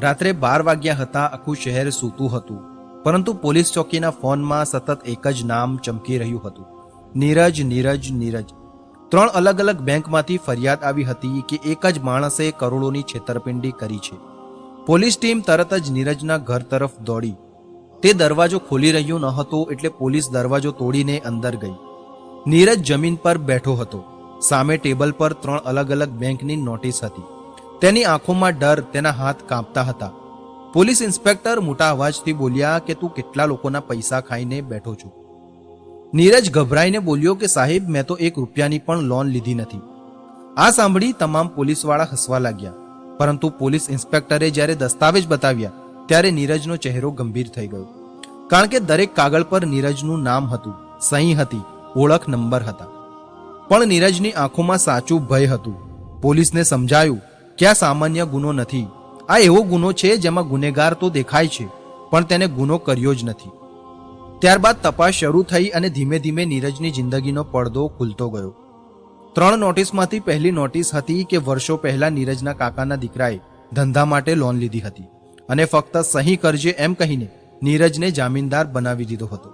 રાત્રે બાર વાગ્યા હતા આખું શહેર સૂતું હતું. પરંતુ પોલીસ ચોકીના ફોનમાં સતત એક જ નામ ચમકી રહ્યું હતું. નીરજ નીરજ નીરજ. ત્રણ અલગ અલગ બેંકમાંથી ફરિયાદ આવી હતી કે એક જ માણસે કરોડોની છેતરપિંડી કરી છે. પોલીસ ટીમ તરત જ નીરજના ઘર તરફ દોડી. તે દરવાજો ખોલી રહ્યો ન હતો એટલે પોલીસ દરવાજો તોડીને અંદર ગઈ. નીરજ જમીન પર બેઠો હતો. સામે ટેબલ પર ત્રણ અલગ અલગ બેંકની નોટિસ હતી. તેની આંખોમાં ડર તેના હાથ કાંપતા હતા. પોલીસ ઇન્સ્પેક્ટર મોટા અવાજથી બોલ્યા કે તું કેટલા લોકોના પૈસા ખાઈને બેઠો છું? નીરજ ગભરાઈને બોલ્યો કે, સાહેબ, મેં તો એક રૂપિયાની પણ લોન લીધી નથી. આ સાંભળી તમામ પોલીસવાળા હસવા લાગ્યા. પરંતુ પોલીસ ઇન્સ્પેક્ટરે જ્યારે દસ્તાવેજ બતાવ્યા, ત્યારે નીરજનો ચહેરો ગંભીર થઈ ગયો. કારણ કે દરેક કાગળ પર નીરજનું નામ હતું, સહી હતી, ઓળખ નંબર હતા. પણ નીરજની આંખોમાં સાચું ભય હતું. પોલીસને સમજાયું આ સામાન્ય ગુનો નથી. આ એવો ગુનો છે જેમાં ગુનેગાર તો દેખાય છે, પણ તેને ગુનો કર્યો જ નથી. ત્યારબાદ તપાસ શરૂ થઈ અને ધીમે ધીમે નીરજની જિંદગીનો પડદો ખુલતો ગયો. ત્રણ નોટિસમાંથી પહેલી નોટિસ હતી કે વર્ષો પહેલા નીરજના કાકાના દીકરાએ ધંધા માટે લોન લીધી હતી અને ફક્ત સહી કરજે એમ કહીને નીરજને જામીનદાર બનાવી દીધો હતો.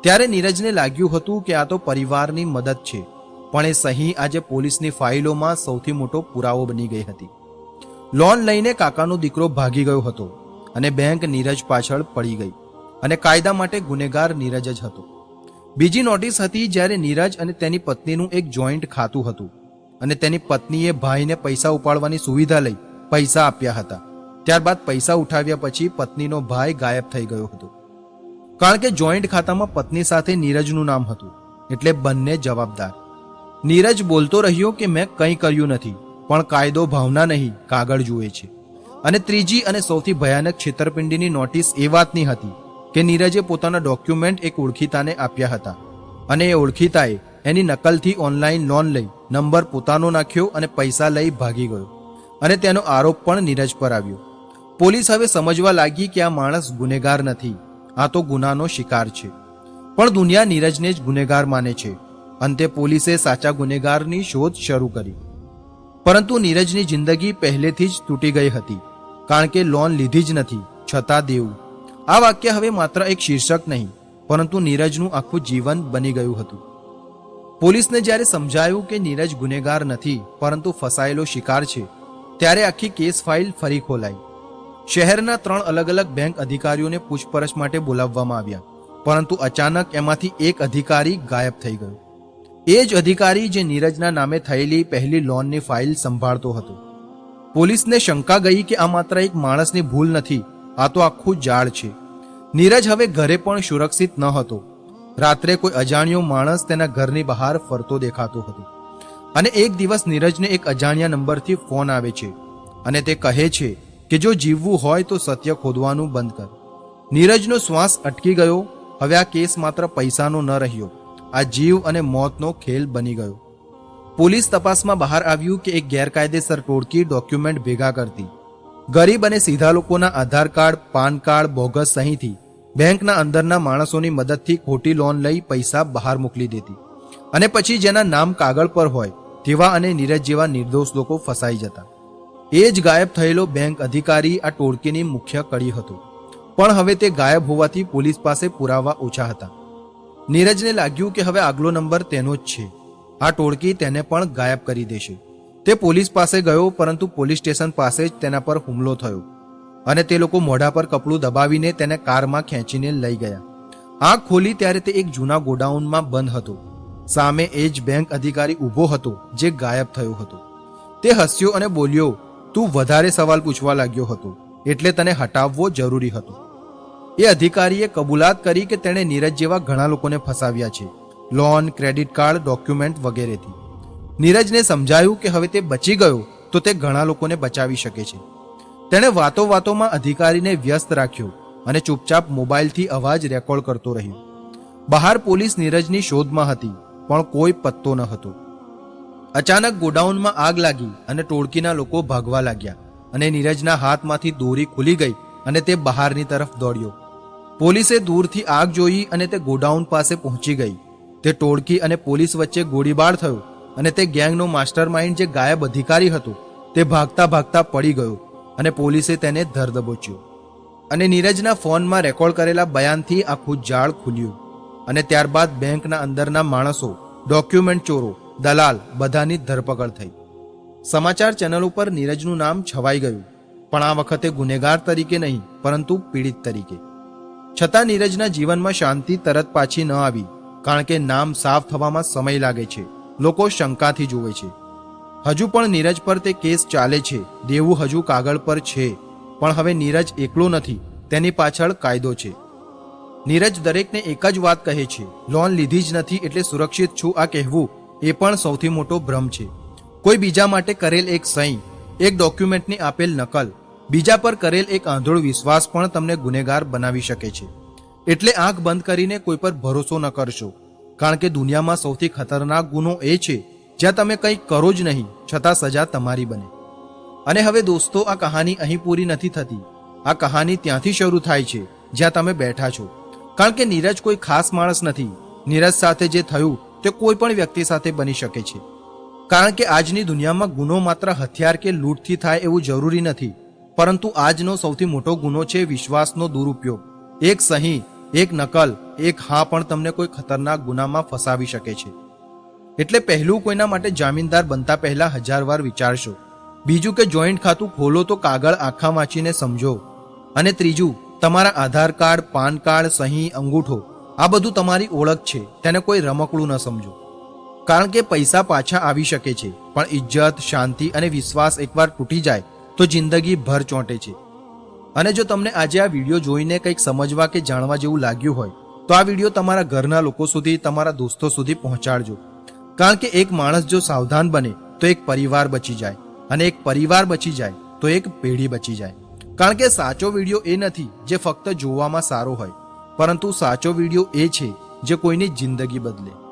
ત્યારે નીરજને લાગ્યું હતું કે આ તો પરિવારની મદદ છે પણ એ સહી આજે પોલીસની ફાઇલોમાં સૌથી મોટો પુરાવો બની ગઈ હતી. લોન લઈને કાકાનો દીકરો ભાગી ગયો હતો અને બેંક નીરજ પાછળ પડી ગઈ અને કાયદા માટે ગુનેગાર નીરજ જ હતો. બીજી નોટિસ હતી જ્યારે નીરજ અને તેની પત્નીનું એક જોઈન્ટ ખાતું હતું અને તેની પત્નીએ ભાઈને પૈસા ઉપાડવાની સુવિધા લઈ પૈસા આપ્યા હતા. ત્યારબાદ પૈસા ઉઠાવ્યા પછી પત્નીનો ભાઈ ગાયબ થઈ ગયો હતો. કારણ કે જોઈન્ટ ખાતામાં પત્ની સાથે નીરજનું નામ હતું એટલે બંને જવાબદાર. નીરજ બોલતો રહ્યો કે મેં કંઈ કર્યું નથી, પણ કાયદો ભાવના નહીં, કાગળ જુએ છે. અને ત્રીજી અને સૌથી ભયાનક છેતરપિંડીની નોટિસ એ વાતની હતી કે નીરજે પોતાના ડોક્યુમેન્ટ એક ઓળખીતાને આપ્યા હતા. અને એ ઓળખીતાએ એની નકલથી ઓનલાઈન લોન લઈ, નંબર પોતાનો નાખ્યો અને પૈસા લઈ ભાગી ગયો. અને તેનો આરોપ પણ નીરજ પર આવ્યો. પોલીસ હવે સમજવા લાગી કે આ માણસ ગુનેગાર નથી, આ તો ગુનાનો શિકાર છે. પણ દુનિયા નીરજને જ ગુનેગાર માને છે. અંતે પોલીસે સાચા ગુનેગારની શોધ શરૂ કરી. પરંતુ નીરજની જિંદગી પહેલેથી જ તૂટી ગઈ હતી, કારણ કે લોન લીધી જ નથી, છતાં દેવું. આ વાક્ય હવે માત્ર એક શીર્ષક નહીં, પરંતુ નીરજનું આખું જીવન બની ગયું હતું. પોલીસને જ્યારે સમજાયું કે નીરજ ગુનેગાર નથી, પરંતુ ફસાયેલો શિકાર છે, ત્યારે આખી કેસ ફાઇલ ફરી ખોલાઈ. શહેરના ત્રણ અલગ અલગ બેંક અધિકારીઓને પૂછપરછ માટે બોલાવવામાં આવ્યા, પરંતુ અચાનક એમાંથી એક અધિકારી ગાયબ થઈ ગયો. એ જ અધિકારી જે નીરજના નામે થયેલી પહેલી લોનની ફાઇલ સંભાળતો હતો. પોલીસને શંકા ગઈ કે આ માત્ર એક માણસની ભૂલ નથી, આ તો આખું જાળ છે. નીરજ હવે ઘરે પણ સુરક્ષિત ન હતો. રાત્રે કોઈ અજાણ્યો માણસ તેના ઘરની બહાર ફરતો દેખાતો હતો. અને એક દિવસ નીરજને એક અજાણ્યા નંબરથી ફોન આવે છે અને તે કહે છે કે જો જીવવું હોય તો સત્ય ખોદવાનું બંધ કર. નીરજનો શ્વાસ અટકી ગયો, હવે આ કેસ માત્ર પૈસાનો ન રહ્યો. આ જીવ અને મોતનો ખેલ બની ગયો. પોલીસ તપાસમાં બહાર આવ્યું કે એક ગેરકાયદેસર ટોળકી ડોક્યુમેન્ટ ભેગા કરતી. ગરીબ અને સીધા લોકોના Aadhaar card, PAN card, bogus સહીથી બેંકના અંદરના માણસોની મદદથી ખોટી લોન લઈ પૈસા બહાર મોકલી દેતી. અને પછી જેના નામ કાગળ પર હોય, તેવા અને નીરજ જેવા નિર્દોષ લોકો ફસાઈ જતા. એ જ ગાયબ થયેલો બેંક અધિકારી આ ટોળકીની મુખ્ય કડી હતો. પણ હવે તે ગાયબ હોવાથી પોલીસ પાસે પુરાવા ઓછા હતા. નીરજને લાગ્યું કે હવે આગલો નંબર તેનો જ છે. આ ટોળકી તેને પણ ગાયબ કરી દેશે. તે પોલીસ પાસે ગયો, પરંતુ પોલીસ સ્ટેશન પાસે જ તેના પર હુમલો થયો. અને તે લોકો મોઢા પર કપડું દબાવીને તેને કારમાં ખેંચીને લઈ ગયા. આંખ ખોલી ત્યારે તે એક જૂના ગોડાઉનમાં બંધ હતો. સામે એ જ બેંક અધિકારી ઊભો હતો, જે ગાયબ થયો હતો. તે હસ્યો અને બોલ્યો, તું વધારે સવાલ પૂછવા લાગ્યો હતો, એટલે તને હટાવવો જરૂરી હતો. એ અધિકારીએ કબૂલાત કરી કે તેણે નીરજ જેવા ઘણા લોકોને ફસાવ્યા છે. લોન, ક્રેડિટ કાર્ડ, ડોક્યુમેન્ટ વગેરેથી. નીરજને સમજાયું કે હવે તે બચી ગયો તો તે ઘણા લોકોને બચાવી શકે છે. તેણે વાતો વાતોમાં અધિકારીને વ્યસ્ત રાખ્યો અને ચૂપચાપ મોબાઈલથી અવાજ રેકોર્ડ કરતો રહ્યો. બહાર પોલીસ નીરજની શોધમાં હતી, પણ કોઈ પત્તો ન હતો. અચાનક ગોડાઉનમાં આગ લાગી અને ટોળકીના લોકો ભાગવા લાગ્યા અને નીરજના હાથમાંથી દોરી ખુલી ગઈ અને તે બહારની તરફ દોડ્યો. પોલીસે દૂરથી આગ જોઈ અને તે ગોડાઉન પાસે પહોંચી ગઈ. તે ટોળકી અને પોલીસ વચ્ચે ગોળીબાર થયો અને તે ગેંગનો માસ્ટર માઇન્ડ જે ગાયબ અધિકારી હતો તે ભાગતા ભાગતા પડી ગયો અને પોલીસે તેને ધર દબોચ્યો. અને નીરજના ફોનમાં રેકોર્ડ કરેલા બયાનથી આખું જાળ ખુલ્યું. અને ત્યારબાદ બેંકના અંદરના માણસો, ડોક્યુમેન્ટ ચોરો, દલાલ બધાની ધરપકડ થઈ. સમાચાર ચેનલ ઉપર નીરજનું નામ છવાઈ ગયું. પણ આ વખતે ગુનેગાર તરીકે નહીં, પરંતુ પીડિત તરીકે. છતાં નીરજના જીવનમાં શાંતિ તરત પાછી ન આવી, કારણ કે નામ સાફ થવામાં સમય લાગે છે. લોકો શંકાથી જુએ છે. હજુ પણ નીરજ પર તે કેસ ચાલે છે. દેવું હજુ કાગળ પર છે. પણ હવે નીરજ એકલો નથી. તેની પાછળ કાયદો છે. નીરજ દરેકને એક જ વાત કહે છે. લોન લીધી જ નથી એટલે સુરક્ષિત છું આ કહેવું એ પણ સૌથી મોટો ભ્રમ છે. કોઈ બીજા માટે કરેલ એક સહી, એક ડોક્યુમેન્ટની આપેલ નકલ બીજા પર કરેલ એક આંધળો વિશ્વાસ પણ તમને ગુનેગાર બનાવી શકે છે. એટલે આંખ બંધ કરીને કોઈ પર ભરોસો ન કરશો. કારણ કે દુનિયામાં સૌથી ખતરનાક ગુનો એ છે, જ્યાં તમે કંઈ કરો જ નહીં, છતાં સજા તમારી બને. અને હવે દોસ્તો, આ કહાની અહીં પૂરી નથી થતી. આ કહાની ત્યાંથી શરૂ થાય છે, જ્યાં તમે બેઠા છો. કારણ કે નીરજ કોઈ ખાસ માણસ નથી. નીરજ સાથે જે થયું, તે કોઈ પણ વ્યક્તિ સાથે બની શકે છે. કારણ કે આજની દુનિયામાં ગુનો માત્ર હથિયાર કે લૂંટથી થાય એવું જરૂરી નથી. પરંતુ આજનો સૌથી મોટો ગુનો છે વિશ્વાસનો દુરુપયોગ. એક સહી, એક નકલ, એક હા પણ તમને કોઈ ખતરનાક ગુનામાં ફસાવી શકે છે. એટલે પહેલું કોઈના માટે જામીનદાર બનતા પહેલા હજાર વાર વિચારશો. બીજું કે જોઈન્ટ ખાતું ખોલો તો કાગળ આખા વાંચીને સમજો. અને ત્રીજું, તમારા આધાર કાર્ડ, પાન કાર્ડ, સહી, અંગૂઠો, આ બધું તમારી ઓળખ છે, તેને કોઈ રમકડું ન સમજો. કારણ કે પૈસા પાછા આવી શકે છે, પણ ઇજ્જત શાંતિ અને વિશ્વાસ એકવાર તૂટી જાય તો જિંદગી ભર ચોંટે છે. અને જો તમને આજે આ વીડિયો જોઈને કંઈક સમજવા કે જાણવા જેવું લાગ્યું હોય, તો આ વીડિયો તમારા ઘરના લોકો સુધી, તમારા દોસ્તો સુધી પહોંચાડજો. કારણ કે એક માણસ જો સાવધાન બને, તો એક પરિવાર બચી જાય. અને એક પરિવાર બચી જાય, તો એક પેઢી બચી જાય. કારણ કે સાચો વીડિયો એ નથી જે ફક્ત જોવામાં સારો હોય, પરંતુ સાચો વીડિયો એ છે જે કોઈની જિંદગી બદલે.